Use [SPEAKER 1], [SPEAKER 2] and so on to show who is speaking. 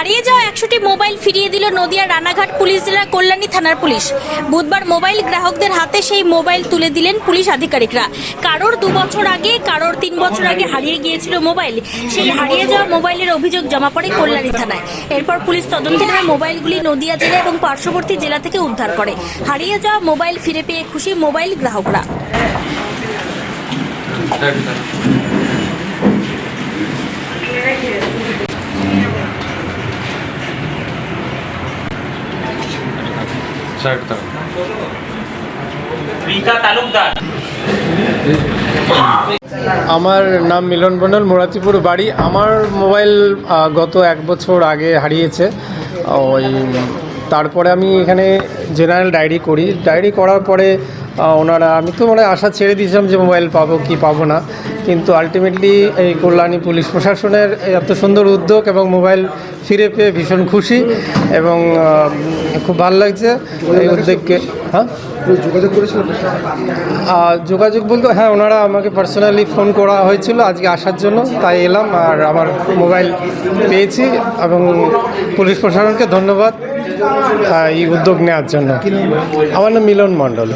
[SPEAKER 1] হারিয়ে যাওয়া একশোটি মোবাইল ফিরিয়ে দিল নদিয়া রানাঘাট পুলিশ জেলা কল্যাণী থানার পুলিশ। বুধবার মোবাইল গ্রাহকদের হাতে সেই মোবাইল তুলে দিলেন পুলিশ আধিকারিকরা। কারোর দু বছর আগে, কারোর তিন বছর আগে হারিয়ে গিয়েছিল মোবাইল। সেই হারিয়ে যাওয়া মোবাইলের অভিযোগ জমা পড়ে কল্যাণী থানায়। এরপর পুলিশ তদন্তে নেমে মোবাইলগুলি নদিয়া জেলা এবং পার্শ্ববর্তী জেলা থেকে উদ্ধার করে। হারিয়ে যাওয়া মোবাইল ফিরে পেয়ে খুশি মোবাইল গ্রাহকরা।
[SPEAKER 2] আমার নাম মিলন মন্ডল মুরাতিপুর বাড়ি। আমার মোবাইল গত এক বছর আগে হারিয়েছে। ওই তারপরে আমি এখানে জেনারেল ডায়েরি করি। ডায়েরি করার পরে ওনারা আমি তো মানে আশা ছেড়ে দিয়েছিলাম যে মোবাইল পাবো কি পাবো না কিন্তু আলটিমেটলি এই কল্যাণী পুলিশ প্রশাসনের এত সুন্দর উদ্যোগ এবং মোবাইল ফিরে পেয়ে ভীষণ খুশি এবং খুব ভালো লাগছে এই উদ্যোগকে। হ্যাঁ?
[SPEAKER 3] যোগাযোগ করেছিল
[SPEAKER 2] যোগাযোগ বলতে হ্যাঁ ওনারা আমাকে পার্সোনালি ফোন করা হয়েছিল আজকে আসার জন্য তাই এলাম আর আমার মোবাইল পেয়েছি এবং পুলিশ প্রশাসনকে ধন্যবাদ এই উদ্যোগ নেওয়ার জন্য। আমার নাম মিলন মণ্ডল।